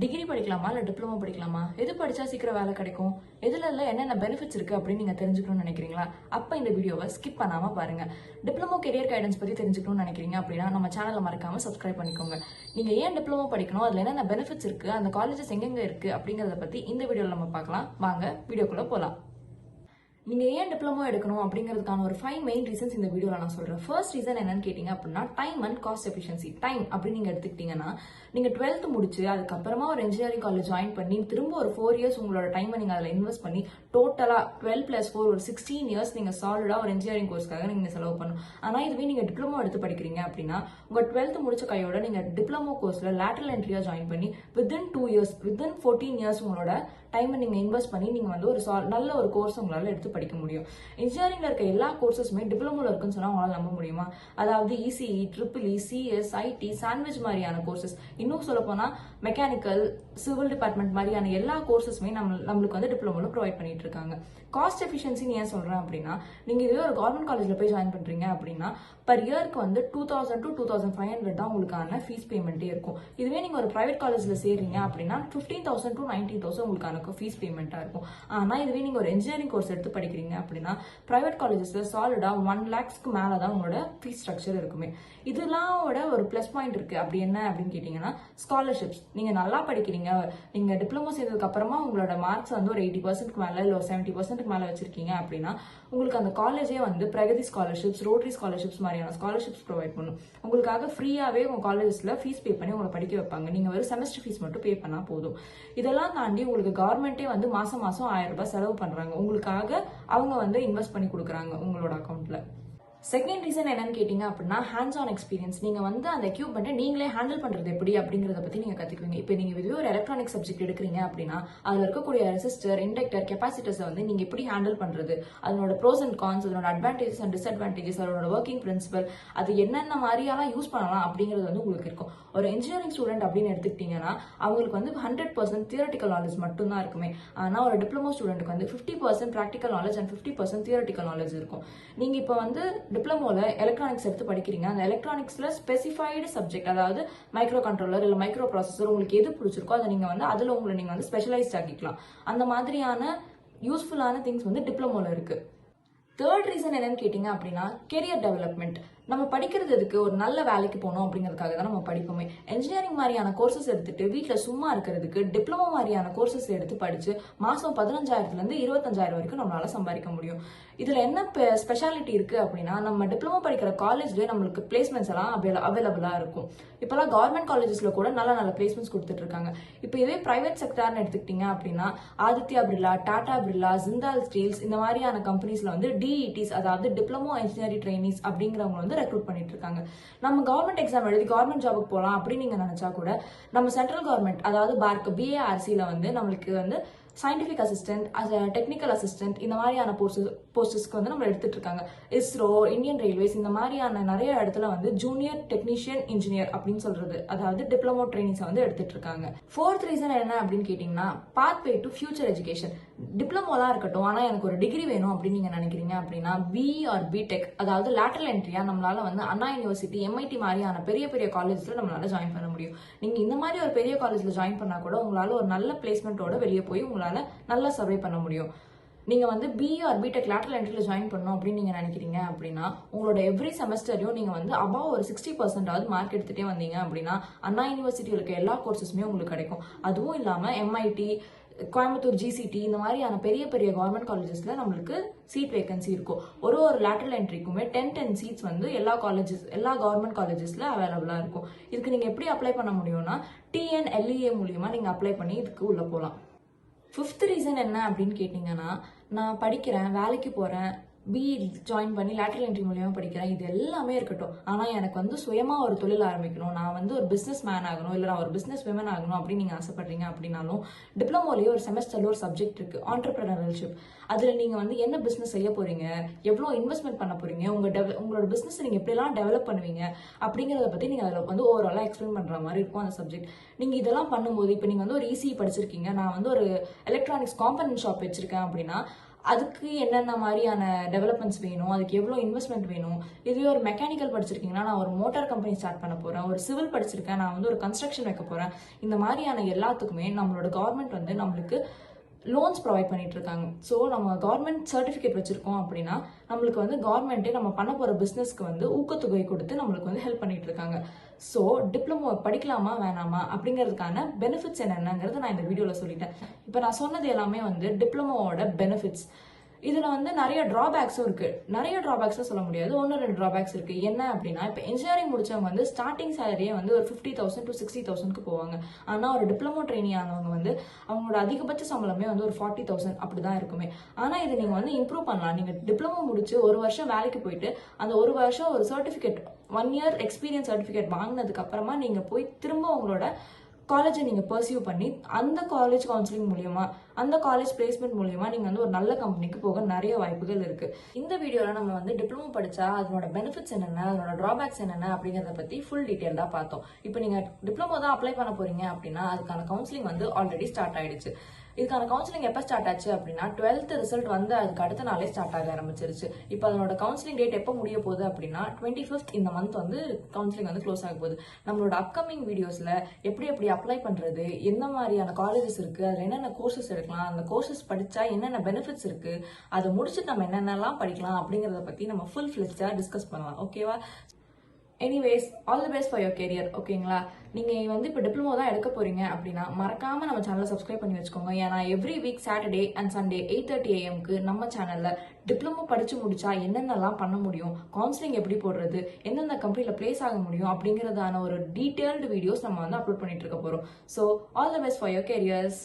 Degree படிக்கலாமா இல்லை diploma படிக்கலாமா? எது படித்தா சீக்கிரம் வேலை கிடைக்கும்? எதுல என்னென்ன பெனிஃபிட்ஸ் இருக்குது அப்படின்னு நீங்கள் தெரிஞ்சுக்கணும்னு நினைக்கிறீங்களா? அப்போ இந்த வீடியோவை ஸ்கிப் பண்ணாமல் பாருங்கள் டிப்ளமோ கெரியர் கைடன்ஸ் பற்றி தெரிஞ்சுக்கணும்னு நினைக்கிறீங்க அப்படின்னா நம்ம சேனலை மறக்காம சப்ஸ்கிரைப் பண்ணிக்கோங்க. நீங்கள் ஏன் டிப்ளமோ படிக்கணும்? அதில் என்னென்ன பெனிஃபிட்ஸ் இருக்குது அந்த காலேஜஸ் எங்கெங்கே இருக்குது அப்படிங்கிறத பற்றி இந்த வீடியோவில் நம்ம பார்க்கலாம். வாங்க வீடியோக்குள்ளே போகலாம் நீங்கள் ஏன் டிப்ளமோ எடுக்கணும் அப்படிங்கிறதுக்கான ஒரு ஃபைவ் மெயின் ரீசன்ஸ் இந்த வீடியோவில் நான் சொல்கிறேன் ஃபர்ஸ்ட் ரீசன் என்னன்னு கேட்டிங்க அப்படின்னா time and cost efficiency time அப்படின்னு நீங்கள் எடுத்துக்கிட்டீங்கன்னா நீங்கள் டுவெல்த் முடிச்சு அதுக்கப்புறமா ஒரு இன்ஜினியரிங் காலேஜ் ஜாயின் பண்ணி திரும்ப ஒரு ஃபோர் இயர்ஸ் உங்களோட டைமை நீங்கள் அதில் இன்வெஸ்ட் பண்ணி டோட்டலாக டுவெல் ப்ளஸ் ஃபோர் ஒரு சிக்ஸ்டீன் இயர்ஸ் நீங்கள் சாலிடாக ஒரு இன்ஜினியரிங் கோர்ஸ்க்காக நீங்கள் செலவு பண்ணணும். ஆனால் இதுவே நீங்கள் டிப்ளமோ எடுத்து படிக்கிறீங்க அப்படின்னா உங்கள் டுவெல்த் முடிச்ச கையோட நீங்கள் டிப்ளமோ கோர்ஸில் லேட்டரல் என்ட்ரியாக ஜாயின் பண்ணி within two years within fourteen years உங்களோட டைமை நீங்கள் இன்வெஸ்ட் பண்ணி நீங்கள் வந்து ஒரு சா நல்ல ஒரு கோர்ஸ் உங்களால் எடுத்து படிக்க முடியும். இன்ஜினியரிங்கில் இருக்க எல்லா கோர்சஸுமே டிப்ளமோவில் இருக்குன்னு சொன்னால் உங்களால் நம்ப முடியுமா? அதாவது ECE triple E CS IT sandwich மாதிரியான கோர்சஸ் இன்னும் சொல்லப்போனால் மெக்கானிக்கல் சிவில் டிபார்ட்மெண்ட் மாதிரியான எல்லா கோர்சஸுமே நம்ம நம்மளுக்கு வந்து டிப்ளமோவில் ப்ரொவைட் பண்ணிட்டு இருக்காங்க காஸ்ட் எஃபிஷியன்சின்னு ஏன் சொல்றேன் அப்படின்னா நீங்க இதுவே ஒரு கவர்மெண்ட் காலேஜ்ல போய் ஜாயின் பண்றீங்க அப்படின்னா பர் இயர்க்கு வந்து two thousand to two thousand five hundred தான் உங்களுக்கான ஃபீஸ் பேமெண்ட்டே இருக்கும். இதுவே நீங்க ஒரு பிரைவேட் காலேஜ்ல சேர்றீங்க அப்படின்னா fifteen thousand to nineteen thousand உங்களுக்கான ஃபீஸ் பேமெண்ட்டா இருக்கும். ஆனா இதுவே நீங்க ஒரு இன்ஜினியரிங் கோர்ஸ் எடுத்து படிக்கிறீங்க அப்படின்னா பிரைவேட் காலேஜஸ்ல சாலிடா ஒன் லேக்ஸ்க்கு மேல தான் உங்களோட ஃபீஸ் ஸ்ட்ரக்சர் இருக்குமே. இதெல்லாம் ஒரு ப்ளஸ் பாயிண்ட் இருக்கு. அப்படி என்ன அப்படின்னு கேட்டீங்கன்னா ஸ்காலர்ஷிப்ஸ் நீங்க நல்லா படிக்கிறீங்க. நீங்க டிப்ளமோ செய்ததுக்கு அப்புறமா உங்களோட மார்க்ஸ் வந்து ஒரு எயிட்டி பர்சன்ட்க்கு மேல டுவெல் ஒரு செவன்டி பர்சன்ட்க்கு மேலே வச்சிருக்கீங்க அப்படின்னா உங்களுக்கு அந்த காலேஜே வந்து பிரகதி ஸ்காலர்ஷிப்ஸ் ரோட்டரி ஸ்காலர்ஷிப்ஸ் மாதிரியான ஸ்காலர்ஷிப்ஸ் ப்ரொவைட் பண்ணும். உங்களுக்காக ஃப்ரீயாவே உங்கள் காலேஜஸில் ஃபீஸ் பே பண்ணி உங்களை படிக்க வைப்பாங்க. நீங்கள் வெறும் செமஸ்டர் ஃபீஸ் மட்டும் பே பண்ணால் போதும். இதெல்லாம் தாண்டி உங்களுக்கு கவர்மெண்ட்டே வந்து மாதம் மாதம் ஆயிரம் ரூபாய் செலவு பண்ணுறாங்க உங்களுக்காக அவங்க வந்து இன்வெஸ்ட் பண்ணி கொடுக்குறாங்க உங்களோட அக்கௌண்ட்டில் செகண்ட் ரீசன் என்னன்னு கேட்டிங்க அப்படின்னா ஹேண்ட்ஸ் ஆன் எக்ஸ்பீரியன்ஸ் நீங்கள் வந்து அந்த எக்யூப்மெண்ட்டை நீங்களே ஹேண்டில் பண்ணுறது எப்படி அப்படிங்கிறத பற்றி நீங்கள் கற்றுக்குவீங்க இப்போ நீங்கள் இதுவே ஒரு எலக்ட்ரானிக் சப்ஜெக்ட் எடுக்கிறீங்க அப்படின்னா அதில் இருக்கக்கூடிய ரெசிஸ்டர் இண்டக்டர் கெப்பாசிட்டர்ஸை வந்து நீங்கள் எப்படி ஹேண்டில் பண்ணுறது அதனோட ப்ரோஸ் அண்ட் கான்ஸ் அதனோட அட்வான்டேஜஸ் அண்ட் டிஸ்அட்வான்டேஜஸ் அதனோட ஒர்க்கிங் பிரின்சிபல் அது என்னென்ன மாதிரியெல்லாம் யூஸ் பண்ணலாம் அப்படிங்கிறது வந்து உங்களுக்கு இருக்கும். ஒரு இன்ஜினியரிங் ஸ்டூடெண்ட் அப்படின்னு எடுத்துக்கிட்டிங்கன்னா அவங்களுக்கு வந்து ஹண்ட்ரட் பர்சன்ட் தியரட்டிக்கல் நாலேஜ் மட்டும்தான் இருக்குமே. ஆனால் ஒரு டிப்ளமோ ஸ்டூடெண்ட்டுக்கு வந்து fifty percent practical knowledge and fifty percent theoretical knowledge இருக்கும். நீங்கள் இப்போ வந்து டிப்ளமோவில் எலக்ட்ரானிக்ஸ் எடுத்து படிக்கிறீங்க. அந்த எலக்ட்ரானிக்ஸில் ஸ்பெசிஃபைடு சப்ஜெக்ட் அதாவது மைக்ரோ கண்ட்ரோலர் இல்லை மைக்ரோ ப்ராசஸர் உங்களுக்கு எது பிடிச்சிருக்கோ அதை நீங்கள் வந்து அதில் உங்களை நீங்கள் வந்து ஸ்பெஷலைஸ்ட் ஆக்கிக்கலாம். அந்த மாதிரியான யூஸ்ஃபுல்லான திங்ஸ் வந்து டிப்ளமோவில் இருக்குது தேர்ட் ரீசன் என்னன்னு கேட்டிங்க அப்படின்னா கெரியர் டெவலப்மெண்ட் நம்ம படிக்கிறது எதுக்கு? ஒரு நல்ல வேலைக்கு போகணும் அப்படிங்கிறதுக்காக தான் நம்ம படிப்போமே. இன்ஜினியரிங் மாதிரியான கோர்சஸ் எடுத்துட்டு வீட்டில் சும்மா இருக்கிறதுக்கு டிப்ளமோ மாதிரியான கோர்சஸ் எடுத்து படிச்சு மாதம் பதினஞ்சாயிரத்துலேருந்து இருபத்தஞ்சாயிரம் வரைக்கும் நம்மளால சம்பாதிக்க முடியும். இதில் என்ன ஸ்பெஷாலிட்டி இருக்கு அப்படின்னா நம்ம டிப்ளமோ படிக்கிற காலேஜ்லயே நம்மளுக்கு பிளேஸ்மெண்ட்ஸ் எல்லாம் அவைலபிளா இருக்கும். இப்போலாம் கவர்மெண்ட் காலேஜஸ்ல கூட நல்ல நல்ல பிளேஸ்மெண்ட்ஸ் கொடுத்துட்டு இருக்காங்க. இப்போ இதே பிரைவேட் செக்டார்னு எடுத்துக்கிட்டீங்க அப்படின்னா ஆதித்யா பிர்லா டாடா பிர்லா ஜிந்தால் ஸ்டீல்ஸ் இந்த மாதிரியான கம்பெனிஸ்ல வந்து டிஇடிஸ் அதாவது டிப்ளமோ இன்ஜினியரிங் ட்ரைனிஸ் அப்படிங்கிறவங்க வந்து ரெக்ரூட் பண்ணிட்டு இருக்காங்க நம்ம கவர்மெண்ட் எக்ஸாம் எழுதி கவர்மெண்ட் ஜாபுக்கு போகலாம் அப்படின்னு நீங்க நினைச்சா கூட நம்ம சென்ட்ரல் கவர்மெண்ட் அதாவது பார்க் பிஏஆர்சியில வந்து நம்மளுக்கு வந்து scientific assistant as technical assistant இந்த மாதிரியான போஸ்டஸ் போஸ்டஸ்க்கு வந்து நம்ம எடுத்துட்டு இருக்காங்க இஸ்ரோ இந்தியன் ரயில்வேஸ் இந்த மாதிரியான நிறைய இடத்துல வந்து ஜூனியர் டெக்னீஷியன் இன்ஜினியர் அப்படின்னு சொல்றது அதாவது டிப்ளமோ ட்ரைனிங்ஸ் வந்து எடுத்துட்டு இருக்காங்க ஃபோர்த் ரீசன் என்ன அப்படின்னு கேட்டீங்கன்னா பாத்வே டு ஃபியூச்சர் எஜுகேஷன் டிப்ளமோலாம் இருக்கட்டும் ஆனா எனக்கு ஒரு டிகிரி வேணும் அப்படின்னு நீங்க நினைக்கிறீங்க அப்படின்னா பி ஆர் பிடெக் அதாவது லேட்டரல் என்ட்ரியா நம்மளால வந்து அண்ணா யூனிவர்சிட்டி எம்ஐடி மாதிரியான பெரிய பெரிய காலேஜ்ல நம்மளால ஜாயின் பண்ண முடியும். நீங்க இந்த மாதிரி ஒரு பெரிய காலேஜ்ல ஜாயின் பண்ணா கூட உங்களால ஒரு நல்ல பிளேஸ்மெண்ட்டோட வெளியே போய் உங்களால நல்லா சர்வே பண்ண முடியும். நீங்கள் வந்து பிஏ ஆர் பிடெக் லேட்டரல் என்ட்ரியில் ஜாயின் பண்ணணும் அப்படின்னு நீங்கள் நினைக்கிறீங்க அப்படின்னா உங்களோட எவ்ரி செமஸ்டரையும் நீங்கள் வந்து அபவ் ஒரு சிக்ஸ்டி பர்சன்டாவது மார்க் எடுத்துகிட்டே வந்தீங்க அப்படின்னா அண்ணா யூனிவர்சிட்டியில் இருக்க எல்லா கோர்சஸுமே உங்களுக்கு கிடைக்கும். அதுவும் இல்லாமல் எம்ஐடி கோயம்புத்தூர் ஜிசிடி இந்த மாதிரியான பெரிய பெரிய கவர்மெண்ட் காலேஜஸில் நம்மளுக்கு சீட் வேகன்சி இருக்கும். ஒரு ஒரு லேட்டரல் என்ட்ரிக்குமே டென் டென் சீட்ஸ் வந்து எல்லா காலேஜஸ் எல்லா கவர்மெண்ட் காலேஜஸில் அவைலபிளாக இருக்கும். இதுக்கு நீங்கள் எப்படி அப்ளை பண்ண முடியும்னா டிஎன்எல்இஏ மூலியமாக நீங்கள் அப்ளை பண்ணி இதுக்கு உள்ளே போகலாம் ஃபிஃப்த் ரீசன் என்ன அப்படின்னு கேட்டிங்கன்னா நான் படிக்கிறேன் வேலைக்கு போகிறேன் பிஇ ஜாயின் பண்ணி லேட்டர் என்ட்ரி மூலியமாக படிக்கிறேன். இது எல்லாமே இருக்கட்டும். ஆனால் எனக்கு வந்து சுயமாக ஒரு தொழில் ஆரம்பிக்கணும். நான் வந்து ஒரு பிஸ்னஸ் மேன் ஆகணும் இல்லை நான் ஒரு பிஸ்னஸ் விமன் ஆகணும் அப்படின்னு நீங்கள் ஆசைப்பட்றீங்க அப்படின்னாலும் டிப்ளமோலேயே ஒரு செமஸ்டரில் ஒரு சப்ஜெக்ட் இருக்குது ஆண்டர்பிரினர்ஷிப் அதில் நீங்கள் வந்து என்ன பிஸ்னஸ் செய்ய போகிறீங்க எவ்வளோ இன்வெஸ்ட்மெண்ட் பண்ண போகிறீங்க உங்கள் டெவ உங்களோட பிஸ்னஸ் நீங்கள் எப்படிலாம் டெவலப் பண்ணுவீங்க அப்படிங்கிறத பற்றி நீங்கள் அதில் வந்து ஓவராலாக எக்ஸ்பிளைன் பண்ணுற மாதிரி இருக்கும் அந்த சப்ஜெக்ட் நீங்கள் இதெல்லாம் பண்ணும்போது இப்போ நீங்கள் வந்து ஒரு இசிஇ படிச்சிருக்கீங்க. நான் வந்து ஒரு எலக்ட்ரானிக்ஸ் காம்பனன்ட் ஷாப் வச்சிருக்கேன் அப்படின்னா அதுக்கு என்னென்ன மாதிரியான டெவலப்மெண்ட்ஸ் வேணும்? அதுக்கு எவ்வளோ இன்வெஸ்ட்மெண்ட் வேணும்? இதுவே ஒரு மெக்கானிக்கல் படிச்சிருக்கீங்கன்னா நான் ஒரு மோட்டார் கம்பெனி ஸ்டார்ட் பண்ண போகிறேன் ஒரு சிவில் படிச்சிருக்கேன். நான் வந்து ஒரு கன்ஸ்ட்ரக்ஷன் வைக்க போகிறேன் இந்த மாதிரியான எல்லாத்துக்குமே நம்மளோட கவர்மெண்ட் வந்து நம்மளுக்கு லோன்ஸ் ப்ரொவைட் பண்ணிட்டு இருக்காங்க ஸோ நம்ம கவர்மெண்ட் சர்டிஃபிகேட் வச்சிருக்கோம் அப்படின்னா நம்மளுக்கு வந்து கவர்மெண்ட்டே நம்ம பண்ண போகிற பிஸ்னஸ்க்கு வந்து ஊக்கத்தொகை கொடுத்து நம்மளுக்கு வந்து ஹெல்ப் பண்ணிட்டு இருக்காங்க ஸோ டிப்ளமோ படிக்கலாமா வேணாமா அப்படிங்கிறதுக்கான பெனிஃபிட்ஸ் என்னென்னங்கிறத நான் இந்த வீடியோவில் சொல்லிட்டேன். இப்போ நான் சொன்னது எல்லாமே வந்து டிப்ளமோவோட பெனிஃபிட்ஸ் இதில் வந்து நிறைய ட்ராபேக்ஸும் இருக்குது நிறைய ட்ராபேக்ஸும் சொல்ல முடியாது. ஒன்று ரெண்டு ட்ராபேக்ஸ் இருக்குது என்ன அப்படின்னா இப்போ இன்ஜினியரிங் முடிச்சவங்க வந்து ஸ்டார்டிங் சேலரியே வந்து ஒரு ஃபிஃப்டி தௌசண்ட் டு சிக்ஸ்டி தௌசண்ட்க்கு போவாங்க. ஆனால் ஒரு டிப்ளமோ ட்ரெயினி ஆனவங்க வந்து அவங்களோட அதிகபட்ச சம்பளமே வந்து ஒரு ஃபார்ட்டி தௌசண்ட் அப்படி தான் இருக்குமே. ஆனால் இது நீங்கள் வந்து இம்ப்ரூவ் பண்ணலாம். நீங்கள் டிப்ளமோ முடிச்சு ஒரு வருஷம் வேலைக்கு போயிட்டு அந்த ஒரு வருஷம் ஒரு certificate one year experience certificate வாங்கினதுக்கு அப்புறமா நீங்கள் போய் திரும்ப உங்களோட காலேஜை நீங்கள் பர்சியூ பண்ணி அந்த காலேஜ் கவுன்சிலிங் மூலியமா அந்த காலேஜ் பிளேஸ்மெண்ட் மூலியமா நீங்கள் வந்து ஒரு நல்ல கம்பெனிக்கு போக நிறைய வாய்ப்புகள் இருக்குது இந்த வீடியோவில் நம்ம வந்து டிப்ளமோ படித்தா அதனோட பெனிஃபிட்ஸ் என்னென்ன அதனோட ட்ராபேக்ஸ் என்னென்ன அப்படிங்கிறத பற்றி ஃபுல் டீட்டெயிலாக பார்த்தோம். இப்போ நீங்கள் டிப்ளமோ தான் அப்ளை பண்ண போகிறீங்க அப்படின்னா அதுக்கான கவுன்சிலிங் வந்து ஆல்ரெடி ஸ்டார்ட் ஆயிடுச்சு. இதுக்கான கவுன்சிலிங் எப்போ ஸ்டார்ட் ஆச்சு அப்படின்னா டுவெல்த் ரிசல்ட் வந்து அதுக்கு அடுத்த நாளே ஸ்டார்ட் ஆக ஆரம்பிச்சிருச்சு. இப்போ அதனோட கவுன்சிலிங் டேட் எப்போ முடிய போகுது அப்படின்னா டுவெண்ட்டி ஃபிஃப்த் இந்த மந்த் வந்து கவுன்சிலிங் வந்து க்ளோஸ் ஆக போகுது. நம்மளோட அப்கமிங் வீடியோஸில் எப்படி எப்படி அப்ளை பண்ணுறது எந்த மாதிரியான காலேஜஸ் இருக்குது அதில் என்னென்ன கோர்சஸ் எடுக்கலாம் அந்த கோர்சஸ் படித்தா என்னென்ன பெனிஃபிட்ஸ் இருக்குது அதை முடிச்சுட்டு நம்ம என்னென்னலாம் படிக்கலாம் அப்படிங்கிறத பற்றி நம்ம ஃபுல் ஃபிளெக்ஸாக டிஸ்கஸ் பண்ணலாம். ஓகேவா anyways all the best for your career ஓகேங்களா நீங்கள் வந்து இப்போ டிப்ளமோ தான் எடுக்க போறீங்க அப்படின்னா மறக்காமல் நம்ம சேனலை சப்ஸ்கிரைப் பண்ணி வச்சுக்கோங்க. ஏன்னா every week Saturday and Sunday eight thirty ஏஎம்க்கு நம்ம சேனலில் டிப்ளமோ படிச்சு முடிச்சா என்னென்னலாம் பண்ண முடியும் கவுன்சிலிங் எப்படி போடுறது எந்தெந்த கம்பெனியில் பிளேஸ் ஆக முடியும் அப்படிங்கிறதான ஒரு டீட்டெயில்டு வீடியோஸ் நம்ம வந்து அப்லோட் பண்ணிட்டு இருக்க போகிறோம் so all the best for your careers